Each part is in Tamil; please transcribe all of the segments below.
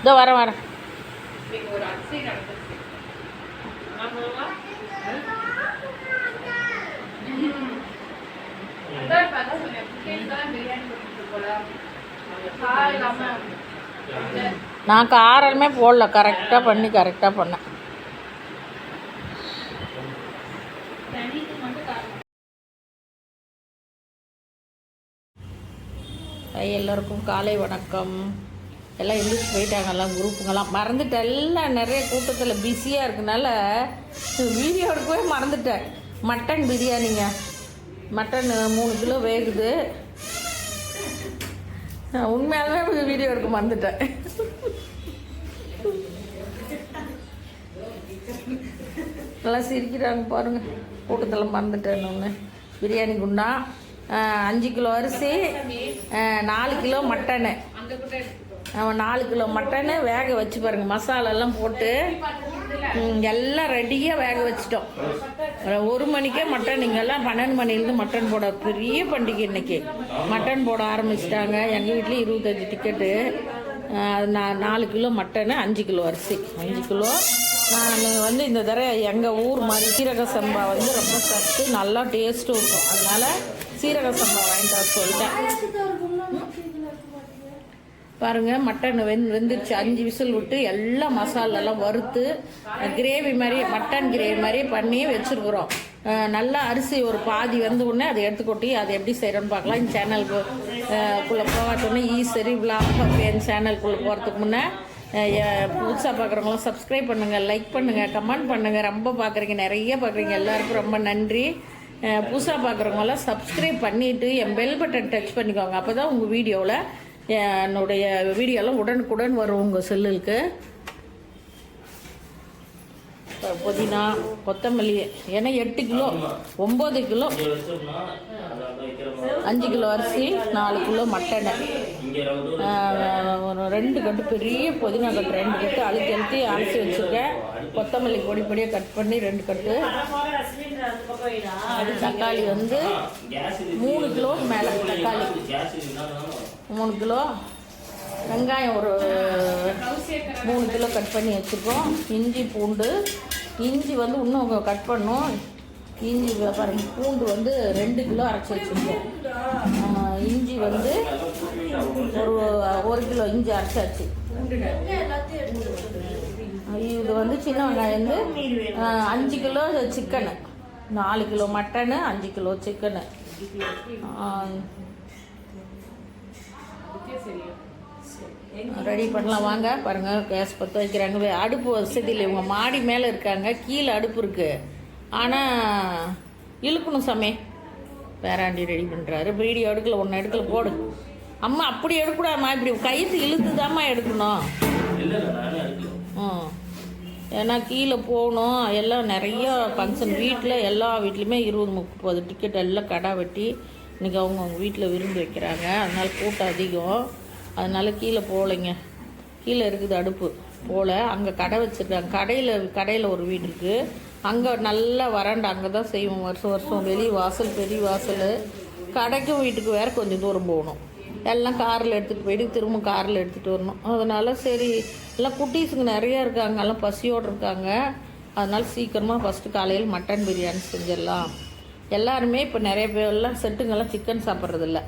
இதோ வரேன் வரேன். நான் காரமே போடல கரெக்டாக பண்ணி கரெக்டாக பண்ணேன். ஹாய் எல்லோருக்கும் காலை வணக்கம். எல்லாம் எந்திரிச்சு போயிட்டாங்க எல்லாம் குரூப்புங்கெல்லாம். மறந்துட்டேன். எல்லாம் நிறைய கூட்டத்தில் பிஸியாக இருக்கனால வீடியோ எடுக்கவே மறந்துட்டேன். மட்டன் பிரியாணிங்க. மட்டன் மூணு கிலோ வேகுது. உண்மையாலுமே வீடியோ எடுக்க மறந்துட்டேன். நல்லா சிரிக்கிறாங்க பாருங்கள் கூட்டத்தில் மறந்துட்டேன் ஒன்று பிரியாணி குண்டா. அஞ்சு கிலோ அரிசி நாலு கிலோ மட்டனு. அவன் நாலு கிலோ மட்டனு வேக வச்சு பாருங்க மசாலாலாம் போட்டு. எல்லாம் ரெடியாக வேக வச்சிட்டோம். ஒரு மணிக்கே மட்டன் இங்கெல்லாம் பன்னெண்டு மணிலேருந்து மட்டன் போட பெரிய பண்டிகை இன்னைக்கு. மட்டன் போட ஆரம்பிச்சிட்டாங்க. எங்கள் வீட்லேயும் இருபத்தஞ்சி டிக்கெட்டு அது நான் நாலு கிலோ மட்டனு அஞ்சு கிலோ அரிசி. அஞ்சு கிலோ. நான் வந்து இந்த தடவை எங்கள் ஊர் மாதிரி சீரக சம்பா வந்து ரொம்ப சத்து நல்லா டேஸ்ட்டும் இருக்கும். அதனால் சீரக சம்பா வாங்கிட்டு வர சொல்லிட்டேன். பாருங்க மட்டன் வெந் வெந்துருச்சு. அஞ்சு விசில் விட்டு எல்லாம் மசாலெல்லாம் வறுத்து கிரேவி மாதிரி மட்டன் கிரேவி மாதிரி பண்ணி வச்சுருக்குறோம். நல்லா அரிசி ஒரு பாதி வந்த உடனே அதை எடுத்து கொட்டி அதை எப்படி செய்கிறோன்னு பார்க்கலாம். இந்த சேனலுக்கு குள்ளே போகாட்டோன்னே ஈஸ்வரி விளாக் என் சேனலுக்குள்ளே போகிறதுக்கு முன்னே புதுசாக பார்க்குறவங்களாம் சப்ஸ்கிரைப் பண்ணுங்கள் லைக் பண்ணுங்கள் கமெண்ட் பண்ணுங்கள் ரொம்ப பார்க்குறீங்க நிறைய பார்க்குறீங்க எல்லாருக்கும் ரொம்ப நன்றி. புதுசாக பார்க்குறவங்களாம் சப்ஸ்கிரைப் பண்ணிவிட்டு என் பெல் பட்டன் டச் பண்ணிக்கோங்க. அப்போ தான் உங்கள் வீடியோவில் என்னுடைய வீடியோலாம் உடனுக்குடன் வரும் உங்கள் செல்லுக்கு புதினா கொத்தமல்லி ஏன்னா எட்டு கிலோ ஒம்பது கிலோ அஞ்சு கிலோ அரிசி நாலு கிலோ மட்டனை. ஒரு ரெண்டு கட்டு பெரிய புதினா கட்டு ரெண்டு கட்டு அழுத்தி அழுத்தி அரைச்சி வச்சுருக்கேன். கொத்தமல்லி பொடி பொடியாக கட் பண்ணி ரெண்டு கட்டு. தக்காளி வந்து மூணு கிலோ மேலே தக்காளி. மூணு கிலோ வெங்காயம் ஒரு மூணு கிலோ கட் பண்ணி வச்சுருக்கோம். இஞ்சி பூண்டு. இஞ்சி வந்து இன்னும் கட் பண்ணும். இஞ்சி பாருங்க பூண்டு வந்து ரெண்டு கிலோ அரைச்சி வச்சுருக்கோம். இஞ்சி வந்து ஒரு ஒரு கிலோ இஞ்சி அரைச்சாச்சு. இது வந்து சின்ன வெங்காயம் வந்து அஞ்சு கிலோ சிக்கனு. நாலு கிலோ மட்டனு அஞ்சு கிலோ சிக்கனு. ரெடி பண்ணலாம். வாங்க பாருங்கள் கேஸ் பற்ற வைக்கிறாங்க. அடுப்பு அடுப்பு வசதியில் இவங்க மாடி மேலே இருக்காங்க. கீழே அடுப்பு இருக்குது ஆனால் இழுக்கணும் சமே. பேராண்டி ரெடி பண்ணுறாரு வீடியோ எடுக்கல ஒன்று எடுக்கல போடு. அம்மா அப்படி எடுக்கூடாதும்மா இப்படி கைத்து இழுத்து எடுக்கணும். ம் ஏன்னா கீழே போகணும். எல்லாம் நிறைய ஃபங்க்ஷன் வீட்டில் எல்லா வீட்லேயுமே இருபது முப்பது டிக்கெட் எல்லாம் கடை வெட்டி இன்றைக்கி அவங்கவுங்க வீட்டில் விருந்து வைக்கிறாங்க. அதனால் கூட்டம் அதிகம். அதனால் கீழே போகலைங்க கீழே இருக்குது அடுப்பு. போகல அங்கே கடை வச்சுருக்காங்க. கடையில் கடையில் ஒரு வீடு இருக்குது அங்கே நல்லா வராண்டா அங்கே தான் செய்வோம். வருஷம் வருஷம் வெளி வாசல் பெரிய வாசல். கடைக்கும் வீட்டுக்கு வேறு கொஞ்சம் தூரம் போகணும். எல்லாம் காரில் எடுத்துகிட்டு போயிட்டு திரும்ப காரில் எடுத்துகிட்டு வரணும். அதனால் சரி எல்லாம் குட்டீஸுங்க நிறையா இருக்காங்க. எல்லாம் பசியோடு இருக்காங்க. அதனால் சீக்கிரமாக ஃபஸ்ட்டு காலையில் மட்டன் பிரியாணி செஞ்சிடலாம். எல்லாருமே இப்போ நிறைய பேர் எல்லாம் செட்டுங்கெல்லாம் சிக்கன் சாப்பிட்றதில்ல.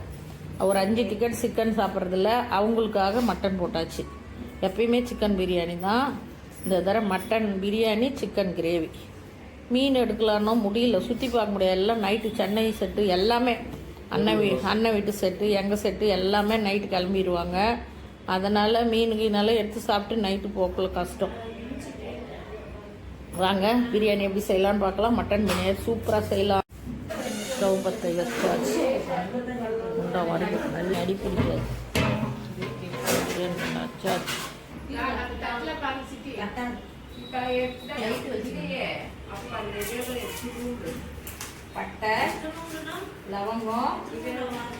ஒரு அஞ்சு டிக்கெட் சிக்கன் சாப்பிட்றதில்ல அவங்களுக்காக மட்டன் போட்டாச்சு. எப்பயுமே சிக்கன் பிரியாணி தான். இந்த தடவை மட்டன் பிரியாணி சிக்கன் கிரேவி மீன் எடுக்கலான்னோ முடியல. சுற்றி பார்க்க முடியாது. எல்லாம் நைட்டு சென்னை செட்டு எல்லாமே. அண்ணன் வீ அண்ணன் வீட்டு செட்டு எங்கள் செட்டு எல்லாமே நைட்டு கிளம்பிடுவாங்க. அதனால் மீன் கீனெல்லாம் எடுத்து சாப்பிட்டு நைட்டு போக்குள்ள கஷ்டம். வாங்க பிரியாணி எப்படி செய்யலான்னு பார்க்கலாம். மட்டன் பிரியாணி சூப்பராக செய்யலாம். ஸ்டவ் பற்ற வச்சாச்சு உண்டா வருது நல்ல அடி பிடிக்காது பிரியாணி பட்டை லவங்கம்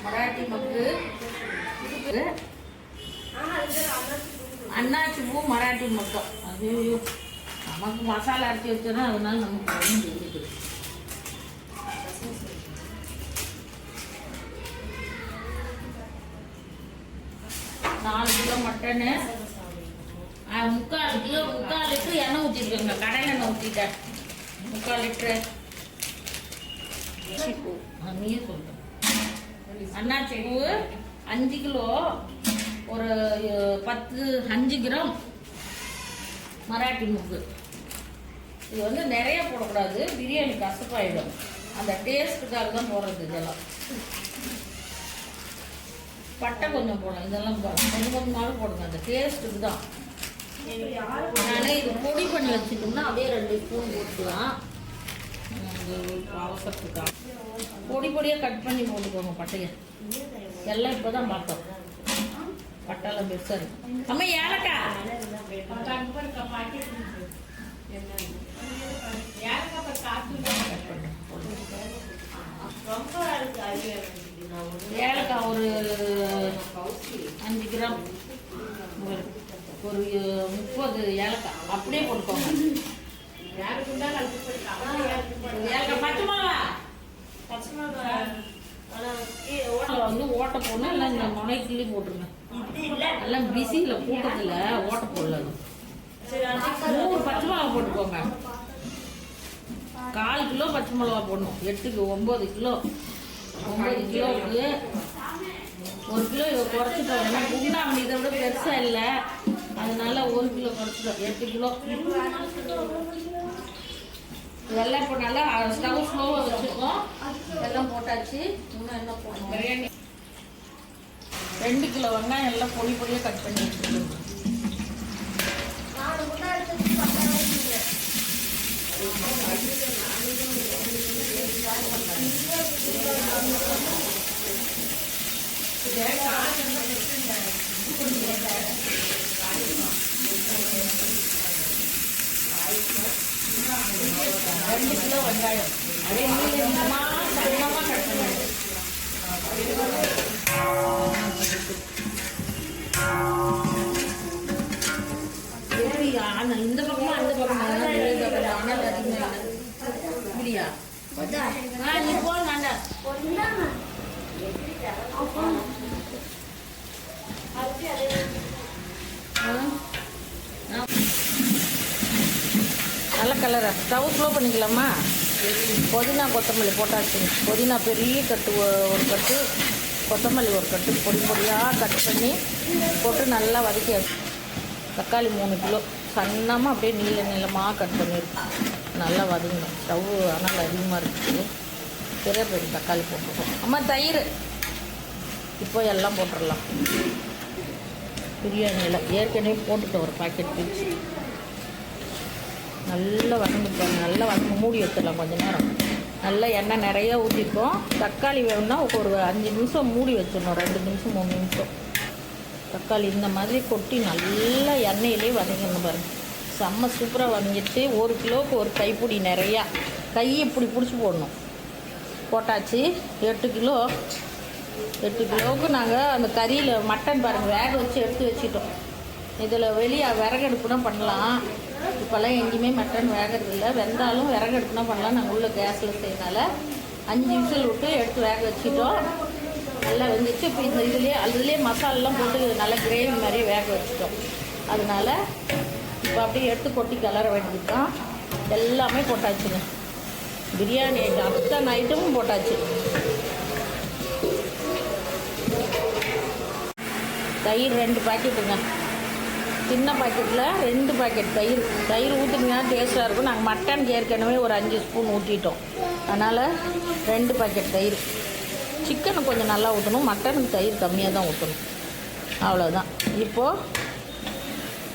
மராட்டி மக்கு அண்ணாச்சி பூ மராட்டி மக்கம் அது நமக்கு மசாலா அரைச்சி வச்சோன்னா அதனால நமக்கு ஒன்றும் நாலு கிலோ மட்டனு முக்கால் கிலோ முக்கால் லிட்டரு எண்ணெய் ஊற்றிருக்கோங்க கடையில் எண்ணெய் ஊற்றிட்டேன் முக்கால் லிட்டரு. நீயே சொல்லுங்க அன்னாச்சி பூ அஞ்சு கிலோ ஒரு பத்து அஞ்சு கிராம் மராட்டி முக்கு. இது வந்து நிறைய போடக்கூடாது. பிரியாணி கசப்பாயிடும். அந்த டேஸ்ட்டுக்காக தான் போடுறது இதெல்லாம். பட்டை கொஞ்சம் போடணும். இதெல்லாம் பா- கொஞ்சம் கொஞ்சமாவது போடுங்க. அந்த டேஸ்ட்டுக்கு தான் அதனால் இது பொடி பண்ணி வச்சுட்டோம்னா அப்படியே ரெண்டு ஸ்பூன் போட்டுக்கலாம். அவசரத்துக்காக. பொடி பொடியாக கட் பண்ணி போட்டுக்கோங்க பட்டையை. எல்லாம் இப்போ தான் பார்த்தோம். பட்டெல்லாம் பெருசாக இருக்கு. அம்மா ஏலக்காய். ஏலக்காய் ஒரு அஞ்சு கிராம். ஒரு ஒரு முப்பது ஏலக்காய். அப்படியே போட்டுக்கோங்க. ஏலக்காய் பச்சை மிளகா. பச்சை மிளகா. ஓட்டை வந்து ஓட்டை போடணும் இல்லை இந்த முனை கிள்ளி போட்டுருங்க எல்லாம் பிஸியில் கூட்டத்தில் ஓட்டை போடல. அது நூறு பச்சை மிளகா போட்டுக்கோங்க. கால் கிலோ பச்சை மிளகா போடணும். எட்டுக்கு ஒம்பது கிலோ. ஒம்பது கிலோவுக்கு ஒரு கிலோ இதை குறைச்சிட்டோம் ஏன்னா குண்டாமணி இதை விட பெருசாக இல்லை. அதனால ஒரு கிலோ குறைச்சிட்டோம் எட்டு கிலோ. இதெல்லாம் இப்போ நல்லா ஸ்டவ் ஸ்லோவாக வச்சுருக்கோம். எல்லாம் போட்டாச்சு. இன்னும் என்ன போடணும்? பிரியாணி. ரெண்டு கிலோ வெங்காயம் எல்லாம் பொடி பொடியாக கட் பண்ணி வச்சுருக்கோம். ரெண்டு கிலோ வெங்காயம் அதே நீள நீளமாக கட் பண்ணி எப்படி இந்த பக்கமா அந்த பக்கமா இந்த பக்கம் ஆனால் அதிகமாக இல்லை. இப்படியா ஆ நீ போன வேண்டாம் ஆ? ஆ. நல்ல கலரா ஸ்டவ் ஸ்லோ பண்ணிக்கலாமா? புதினா கொத்தமல்லி போட்டாச்சு. புதினா பெரிய கட்டு ஒரு கட்டு கொத்தமல்லி ஒரு கட்டு பொடி பொடியாக கட் பண்ணி போட்டு நல்லா வதக்கியாச்சு. தக்காளி மூணு கிலோ. சன்னமாக அப்படியே நீள நீளமாக கட் பண்ணியிருக்கோம். நல்லா வதங்கணும். ஸ்டவ் ஆனால் அதிகமாக இருக்குது. பெரிய பெரிய தக்காளி போட்டுருக்கோம் அம்மா தயிர். இப்போ எல்லாம் போட்டுடலாம். பிரியாணியில் ஏற்கனவே போட்டுட்டோம் ஒரு பாக்கெட் பிரிச்சு. நல்லா வதங்கிப்பாங்க நல்லா வதங்க மூடி வச்சிடலாம் கொஞ்ச நேரம். நல்லா எண்ணெய் நிறைய ஊற்றிப்போம் தக்காளி வேணும்னா ஒரு அஞ்சு நிமிஷம் மூடி வச்சிடணும். ரெண்டு நிமிஷம் மூணு நிமிஷம். தக்காளி இந்த மாதிரி கொட்டி நல்லா எண்ணெயிலே வதங்கணும் பாருங்கள் செம்ம சூப்பராக வரைஞ்சிட்டு ஒரு கிலோவுக்கு ஒரு கைப்பிடி நிறையா. கை இப்படி பிடிச்சி போடணும். போட்டாச்சு. எட்டு கிலோ. எட்டு கிலோவுக்கு நாங்கள் அந்த கறியில் மட்டன் பாருங்கள் வேக வச்சு எடுத்து வச்சுட்டோம். இதில் வெளியே விறகடுப்புனா பண்ணலாம். இப்போல்லாம் எங்கேயுமே மட்டன் வேகிறது இல்லை. வெந்தாலும் விறகடுப்புனா பண்ணலாம். நாங்கள் உள்ள கேஸில் செய்யறனால அஞ்சு விசில் விட்டு எடுத்து வேக வச்சுட்டோம். நல்லா வெந்துச்சு. இப்போ இந்த இதுலேயே அதுலேயே மசாலெலாம் போட்டு நல்லா கிரேவி மாதிரி வேக வச்சுட்டோம். அதனால் இப்போ அப்படியே எடுத்து கொட்டி கிளற வேண்டியது தான். எல்லாமே போட்டாச்சுங்க. பிரியாணி ஐட்டம் அத்தனை ஐட்டமும் போட்டாச்சு. தயிர் ரெண்டு பாக்கெட்டுங்க. சின்ன பாக்கெட்டில் ரெண்டு பாக்கெட் தயிர். தயிர் ஊற்றுனீங்கன்னா டேஸ்ட்டாக இருக்கும். நாங்கள் மட்டன் ஏற்கனவே ஒரு அஞ்சு ஸ்பூன் ஊற்றிட்டோம் அதனால் ரெண்டு பாக்கெட் தயிர். சிக்கனை கொஞ்சம் நல்லா ஊற்றணும் மட்டனுக்கு தயிர் கம்மியாக தான் ஊற்றணும் அவ்வளோதான் இப்போது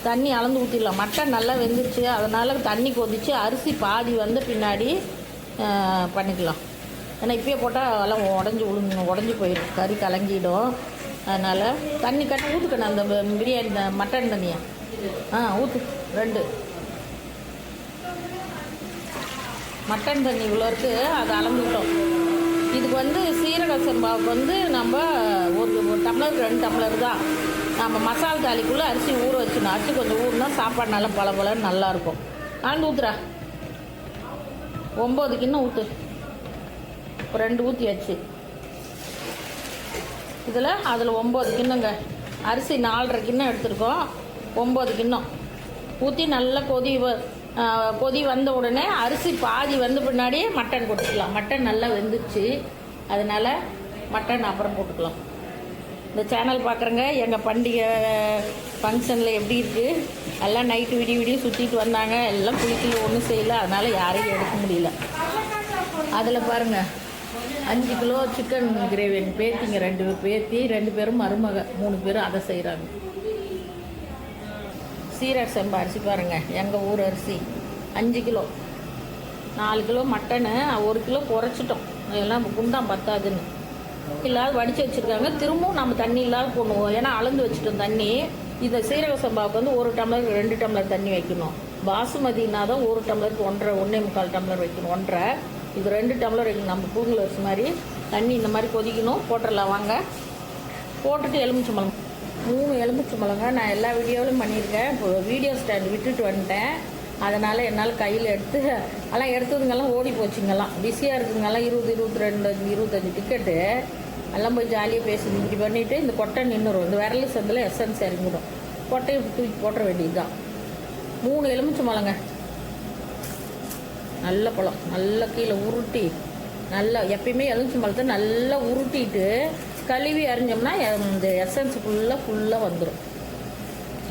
தண்ணி அளந்து ஊற்றிடலாம் மட்டன் நல்லா வெந்துருச்சு. அதனால் தண்ணி கொதிச்சு அரிசி பாதி வந்த பின்னாடி பண்ணிக்கலாம். ஏன்னா இப்பயே போட்டால் எல்லாம் உடஞ்சி விழுந்து உடஞ்சி போயிடும். கறி கலங்கிடும். அதனால் தண்ணி கட்டி ஊற்றுக்கணும் அந்த பிரியாணி இந்த மட்டன் தண்ணியை. ஆ ஊற்று ரெண்டு. மட்டன் தண்ணி இவ்வளோ இருக்குது அதை அளந்துக்கிட்டோம் இதுக்கு வந்து சீரக சம்பாவுக்கு வந்து நம்ம ஒரு ஒரு டம்ளர் ரெண்டு டம்ளர் தான். நம்ம மசால் தாலிக்குள்ளே அரிசி ஊற வச்சுக்கணும். அரிசி கொஞ்சம் ஊறினா சாப்பாடு நல்லா பல பலன்னு நல்லாயிருக்கும் நாலு ஊற்றுறா ஒம்பது கிண்ணம் ஊற்று ரெண்டு ஊற்றியாச்சு இதில் அதில் ஒம்பது கிண்ணங்க அரிசி நாலரை கிண்ணம் எடுத்திருக்கோம். ஒம்பது கிண்ணம் ஊற்றி நல்லா கொதி வ- கொதி வந்த உடனே அரிசி பாதி வந்த பின்னாடியே மட்டன் போட்டுக்கலாம். மட்டன் நல்லா வெந்துச்சு அதனால் மட்டன் அப்புறம் போட்டுக்கலாம். இந்த சேனல் பார்க்குறங்க எங்கள் பண்டிகை ஃபங்க்ஷனில் எப்படி இருக்குது எல்லாம் நைட்டு விடிய விடிய சுற்றிட்டு வந்தாங்க. எல்லாம் குளிக்கல ஒன்றும் செய்யல. அதனால் யாரையும் எடுக்க முடியல. அதில் பாருங்கள் அஞ்சு கிலோ சிக்கன் கிரேவி எங்கள் பேத்திங்க ரெண்டு பேர் பேத்தி ரெண்டு பேரும் மருமக மூணு பேரும் அதை செய்கிறாங்க சீரரசம்பா அரிசி பாருங்கள் எங்கள் ஊர் அரிசி. அஞ்சு கிலோ. நாலு கிலோ மட்டனு. ஒரு கிலோ குறைச்சிட்டோம் எல்லாம் குண்டான் பத்தாதுன்னு. இல்லாத வடித்து வச்சுருக்காங்க. திரும்பவும் நம்ம தண்ணி இல்லாத போடணும். ஏன்னா அளந்து வச்சுட்டோம் தண்ணி. இந்த சீரக சம்பாவுக்கு வந்து ஒரு டம்ளர் ரெண்டு டம்ளர் தண்ணி வைக்கணும். பாசுமதினா தான் ஒரு டம்ளருக்கு ஒன்றரை ஒன்றே முக்கால் டம்ளர் வைக்கணும். ஒன்றரை. இது ரெண்டு டம்ளர் வைக்கணும் நம்ம கூகுள் அரிசி மாதிரி தண்ணி இந்த மாதிரி கொதிக்கணும். போட்டுடலாம். வாங்க. போட்டுட்டு எலுமிச்சம்பழம் மூணு எலுமிச்சம்பழங்க நான் எல்லா வீடியோவிலும் பண்ணியிருக்கேன். இப்போ வீடியோ ஸ்டாண்ட் விட்டுட்டு வந்துட்டேன். அதனால் என்னால் கையில் எடுத்து எல்லாம் எடுத்ததுங்கெல்லாம் ஓடி போச்சுங்கெல்லாம். பிஸியாக இருக்குங்கெல்லாம் இருபது இருபத்தி ரெண்டு இருபத்தஞ்சி டிக்கெட்டு எல்லாம் போய் ஜாலியாக பேசி இப்படி பண்ணிவிட்டு இந்த கொட்டை நின்றுடும் இந்த விரல் சந்தில் எசன்ஸ் இறங்கிடும். கொட்டையை தூக்கி போட்டுற வேண்டியது தான் மூணு எலுமிச்சம்பழங்க நல்ல பழம் நல்லா கீழே உருட்டி நல்லா எப்பயுமே எலுமிச்சம்பழத்தை நல்லா உருட்டிட்டு கழுவி அரிஞ்சோம்னா இந்த எசன்ஸ் ஃபுல்லாக ஃபுல்லாக வந்துடும்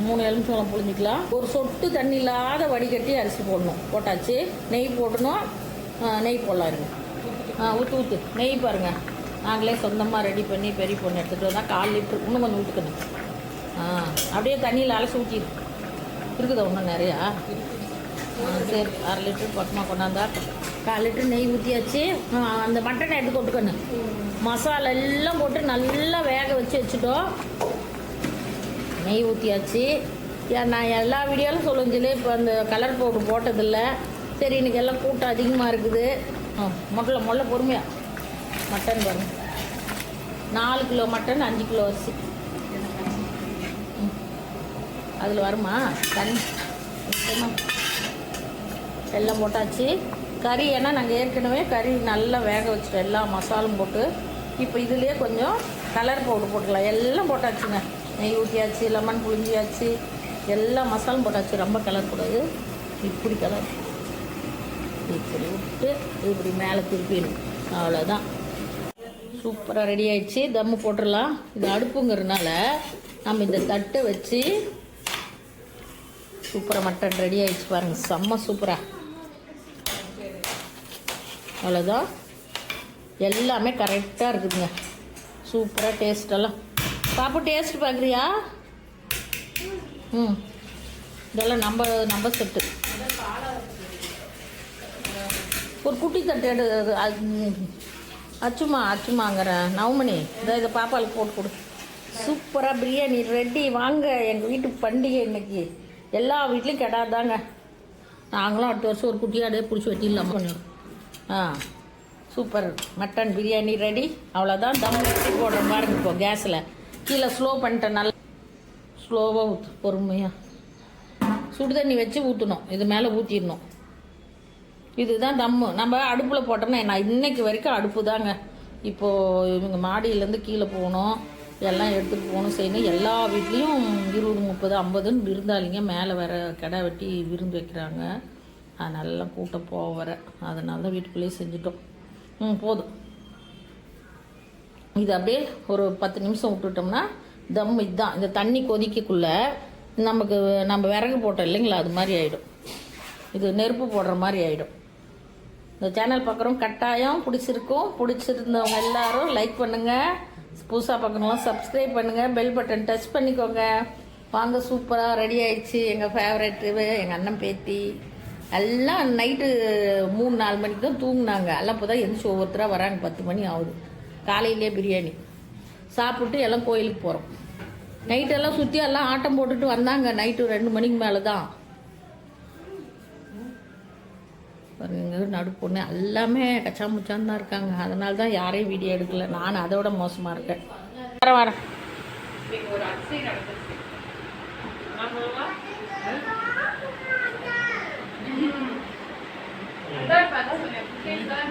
மூணு எலுமிச்சோளம் புழிஞ்சிக்கலாம். ஒரு சொட்டு தண்ணி இல்லாத வடிகட்டி அரிசி போடணும். போட்டாச்சு. நெய் போடணும். நெய் போடலாம் இருங்க ஆ ஊற்று ஊற்று நெய் பாருங்கள் நாங்களே சொந்தமாக ரெடி பண்ணி பெரிய பொண்ணு எடுத்துகிட்டு வந்தால் கால் லிட்டர். இன்னும் கொஞ்சம் ஊற்றுக்கணும் ஆ அப்படியே தண்ணியில் அலசி ஊற்றி இருக்குதா இன்னும் நிறையா? ஆ, சரி. அரை லிட்டர் பக்கமாக கொண்டாந்தா கால் லிட்டர் நெய் ஊற்றியாச்சு அந்த மட்டனை எடுத்து கொட்டுக்கணும் மசாலா எல்லாம் போட்டு நல்லா வேக வச்சு வச்சுட்டோம். நெய் ஊற்றியாச்சு நான் எல்லா வீடியோவிலும் சொல்லுஞ்சிலே இப்போ அந்த கலர் பவுடர் போட்டதில்லை. சரி இன்றைக்கி எல்லாம் கூட்டம் அதிகமாக இருக்குது. முதல்ல முதல்ல பொறுமையாக மட்டன் பாருங்க. நாலு கிலோ மட்டன் அஞ்சு கிலோ அரிசி. அதில் வருமா? தண்ணி. எல்லாம் போட்டாச்சு. கறி ஏன்னா நாங்கள் ஏற்கனவே கறி நல்லா வேக வச்சுட்டோம். எல்லா மசாலும் போட்டு. இப்போ இதுலேயே கொஞ்சம் கலர் பவுடர் போட்டுக்கலாம். எல்லாம் போட்டாச்சுங்க. நெய் ஊற்றியாச்சு லெமன் புழிஞ்சியாச்சு எல்லா மசாலும் போட்டாச்சு. ரொம்ப கலர் கூடாது. இப்படி கலர் இப்படி விட்டு இப்படி மேலே திருப்பிடணும். அவ்வளோதான் சூப்பராக ரெடி ஆயிடுச்சு. தம்மு போட்டுடலாம். இது அடுப்புங்கிறதுனால நம்ம இந்த தட்டை வச்சு சூப்பராக மட்டன் ரெடி ஆயிடுச்சு பாருங்கள் செம்ம சூப்பராக அவ்வளோதான் எல்லாமே கரெக்டாக இருக்குதுங்க. சூப்பராக டேஸ்டெல்லாம் பாப்பு டேஸ்ட் பார்க்குறியா ம். இதெல்லாம் நம்ம நம்ம செட்டு ஒரு குட்டி தட்டு எடு அது, அச்சுமா அச்சுமாங்கிறேன் நவமணி இதை இதை பாப்பாவுக்கு போட்டு கொடு. சூப்பராக பிரியாணி ரெடி வாங்க எங்கள் வீட்டு பண்டிகை இன்னைக்கு. எல்லா வீட்லேயும் கெடாதாங்க. நாங்களும் அடுத்த வருஷம் ஒரு குட்டியாடே பிடிச்சி வெட்டிடலாம். கொஞ்சம் ஆ. சூப்பர். மட்டன் பிரியாணி ரெடி அவ்வளோதான் தம் போடுற மாதிரி இருக்கும் கேஸில் கீழே ஸ்லோ பண்ணிட்டேன். நல்லா ஸ்லோவாக ஊற்று பொறுமையாக சுடு தண்ணி வச்சு ஊற்றணும் இது மேலே ஊற்றிடணும் இதுதான் தம்மு நம்ம அடுப்பில் போட்டோம்னா நான் இன்னைக்கு வரைக்கும் அடுப்பு தாங்க இப்போது இவங்க மாடியிலேருந்து கீழே போகணும். எல்லாம் எடுத்துகிட்டு போகணும். செய்யணும். எல்லா வீட்லேயும் இருபது முப்பது ஐம்பதுன்னு விருந்தாளிங்க மேலே வர கடை வெட்டி விருந்து வைக்கிறாங்க. அதனால எல்லாம் கூட்டம் போக வர. அதனால தான் வீட்டுக்குள்ளேயே செஞ்சுட்டோம். ம் போதும். இது அப்படியே ஒரு பத்து நிமிஷம் விட்டுட்டோம்னா தம் இதுதான் இந்த தண்ணி கொதிக்கக்குள்ளே நமக்கு நம்ம விறகு போட்டோம் இல்லைங்களா? அது மாதிரி ஆகிடும் இது நெருப்பு போடுற மாதிரி ஆகிடும் இந்த சேனல் பார்க்குறோம் கட்டாயம் பிடிச்சிருக்கும். பிடிச்சிருந்தவங்க எல்லாரும் லைக் பண்ணுங்கள் புதுசாக பார்க்கணும்லாம் சப்ஸ்கிரைப் பண்ணுங்கள் பெல் பட்டன் டச் பண்ணிக்கோங்க. வாங்க சூப்பராக ரெடி ஆயிடுச்சு. எங்கள் ஃபேவரெட்டு எங்கள் அண்ணன் பேத்தி. எல்லாம் நைட்டு மூணு நாலு மணிக்கு தான் தூங்கினாங்க. எல்லாம் இப்போ தான் எந்திரிச்சு ஒவ்வொருத்தராக வராங்க. பத்து மணி ஆகுது. காலையிலே பிரியாணி. சாப்பிட்டு எல்லாம் கோயிலுக்கு போகிறோம் நைட்டெல்லாம் சுற்றி எல்லாம் ஆட்டம் போட்டுட்டு வந்தாங்க. நைட்டு ரெண்டு மணிக்கு மேலே தான் எங்கள் நடு பொண்ணு. எல்லாமே கச்சா முச்சான் தான் இருக்காங்க. அதனால தான் யாரையும் வீடியோ எடுக்கல. நான் அதோட மோசமாக இருக்கேன். வரேன் வரேன்.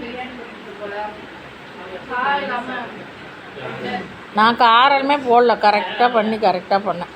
பிரியாணி போல. நான் காரமே போடல கரெக்டாக பண்ணி கரெக்டாக பண்ணேன்.